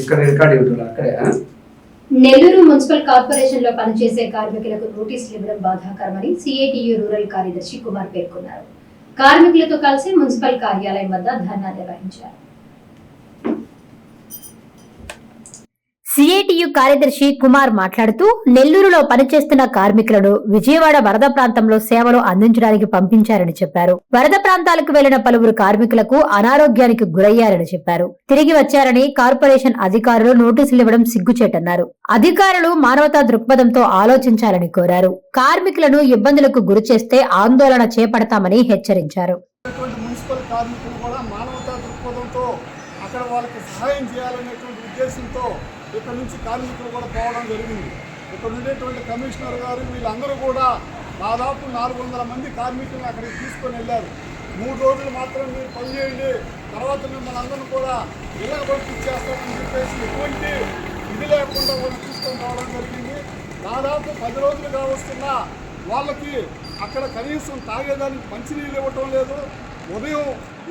ఇక్కడ రికార్డ్ ఇవ్వడం అక్కడ నెల్లూరు మున్సిపల్ కార్పొరేషన్లో పనిచేసే కార్మికులకు నోటీసులు ఇవ్వడం బాధాకరమని సిఐటియు రూరల్ కార్యదర్శి కుమార్ పేర్కొన్నారు. కార్మికులతో కలిసి మున్సిపల్ కార్యాలయం వద్ద ధర్నా నిర్వహించారు. సిఐటియు కార్యదర్శి కుమార్ మాట్లాడుతూ నెల్లూరులో పనిచేస్తున్న కార్మికులను విజయవాడ వరద ప్రాంతంలో సేవలు అందించడానికి పంపించారని చెప్పారు. వరద ప్రాంతాలకు వెళ్ళిన పలువురు కార్మికులకు అనారోగ్యానికి గురయ్యారని చెప్పారు. తిరిగి వచ్చారని కార్పొరేషన్ అధికారులు నోటీసులు ఇవ్వడం సిగ్గుచేటన్నారు. అధికారులు మానవతా దృక్పథంతో ఆలోచించాలని కోరారు. కార్మికులను ఇబ్బందులకు గురి చేస్తే ఆందోళన చేపడతామని హెచ్చరించారు. అక్కడ వాళ్ళకి సహాయం చేయాలనేటువంటి ఉద్దేశంతో ఇక్కడ నుంచి కార్మికులు కూడా పోవడం జరిగింది. ఇక్కడ ఉండేటువంటి కమిషనర్ గారు వీళ్ళందరూ కూడా దాదాపు నాలుగు వందల మంది కార్మికులను అక్కడికి తీసుకొని వెళ్ళారు. మూడు రోజులు మాత్రం మీరు పనిచేయండి తర్వాత మిమ్మల్ని అందరూ కూడా ఇళ్ళకి పంపించేస్తామని చెప్పేసి ఎటువంటి ఇది లేకుండా వాళ్ళు తీసుకొని రావడం జరిగింది. దాదాపు పది రోజులుగా వస్తున్న వాళ్ళకి అక్కడ కనీసం తాగేదానికి మంచినీళ్ళు ఇవ్వటం లేదు. ఉదయం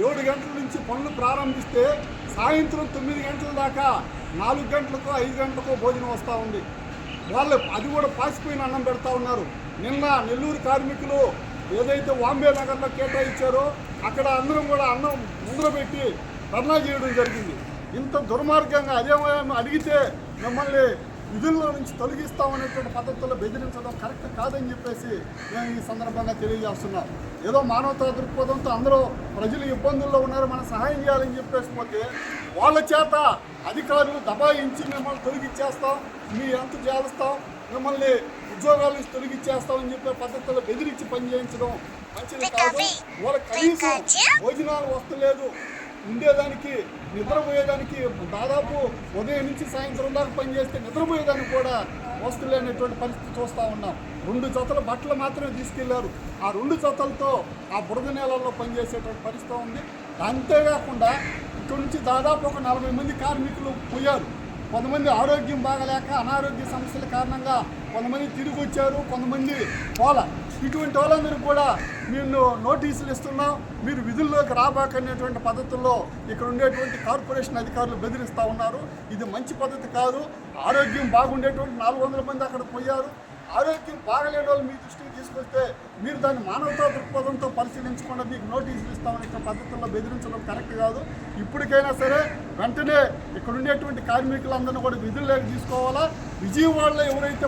ఏడు గంటల నుంచి పనులు ప్రారంభిస్తే సాయంత్రం తొమ్మిది గంటల దాకా నాలుగు గంటలకు ఐదు గంటలకు భోజనం వస్తూ ఉంది. వాళ్ళు అది కూడా పాసిపోయిన అన్నం పెడతా ఉన్నారు. నిన్న నెల్లూరు కార్మికులు ఏదైతే వాంబే నగర్లో కేటాయించారో అక్కడ అందరం కూడా అన్నం ముందర పెట్టి ధర్నా చేయడం జరిగింది. ఇంత దుర్మార్గంగా అదేమో అడిగితే మిమ్మల్ని విధుల్లో నుంచి తొలగిస్తామనేటువంటి పద్ధతుల్లో బెదిరించడం కరెక్ట్ కాదని చెప్పేసి మేము ఈ సందర్భంగా తెలియజేస్తున్నాం. ఏదో మానవతా దృక్పథంతో అందరూ ప్రజలు ఇబ్బందుల్లో ఉన్నారు మనం సహాయం చేయాలని చెప్పేసి పోతే వాళ్ళ చేత అధికారులు దబాయించి మిమ్మల్ని తొలగిచ్చేస్తాం మీ ఎంత చేస్తాం మిమ్మల్ని ఉద్యోగాల నుంచి తొలగిచ్చేస్తామని చెప్పే పద్ధతుల్లో బెదిరించి పనిచేయించడం మంచిది కాదు. వాళ్ళకి కనీసం భోజనాలు వస్తలేదు. ఉండేదానికి నిద్రపోయేదానికి దాదాపు ఉదయం నుంచి సాయంత్రం దాకా పనిచేస్తే నిద్రపోయేదానికి కూడా వస్తులేనటువంటి పరిస్థితి చూస్తూ ఉన్నాం. రెండు జతల బట్టలు మాత్రమే తీసుకెళ్ళారు. ఆ రెండు జతలతో ఆ బురద నేలల్లో పనిచేసేటువంటి పరిస్థితి ఉంది. అంతేకాకుండా ఇక్కడ నుంచి దాదాపు ఒక నలభై మంది కార్మికులు పోయారు. కొంతమంది ఆరోగ్యం బాగలేక అనారోగ్య సమస్యల కారణంగా కొంతమంది తిరిగి వచ్చారు. కొంతమంది పోల. ఇటువంటి వాళ్ళందరూ కూడా మేము నోటీసులు ఇస్తున్నాం. మీరు విధుల్లోకి రాబాకనేటువంటి పద్ధతుల్లో ఇక్కడ ఉండేటువంటి కార్పొరేషన్ అధికారులు బెదిరిస్తూ ఉన్నారు. ఇది మంచి పద్ధతి కాదు. ఆరోగ్యం బాగుండేటువంటి నాలుగు వందల మంది అక్కడ పోయారు. ఆరోగ్యం బాగలేని వాళ్ళు మీ దృష్టికి తీసుకొస్తే మీరు దాన్ని మానవతా దృక్పథంతో పరిశీలించకుండా. మీకు నోటీసులు ఇస్తామనే పద్ధతుల్లో బెదిరించడం కరెక్ట్ కాదు. ఇప్పటికైనా సరే వెంటనే ఇక్కడ ఉండేటువంటి కార్మికులందరినీ కూడా విధుల్లోకి తీసుకోవాలా? విజయవాడలో ఎవరైతే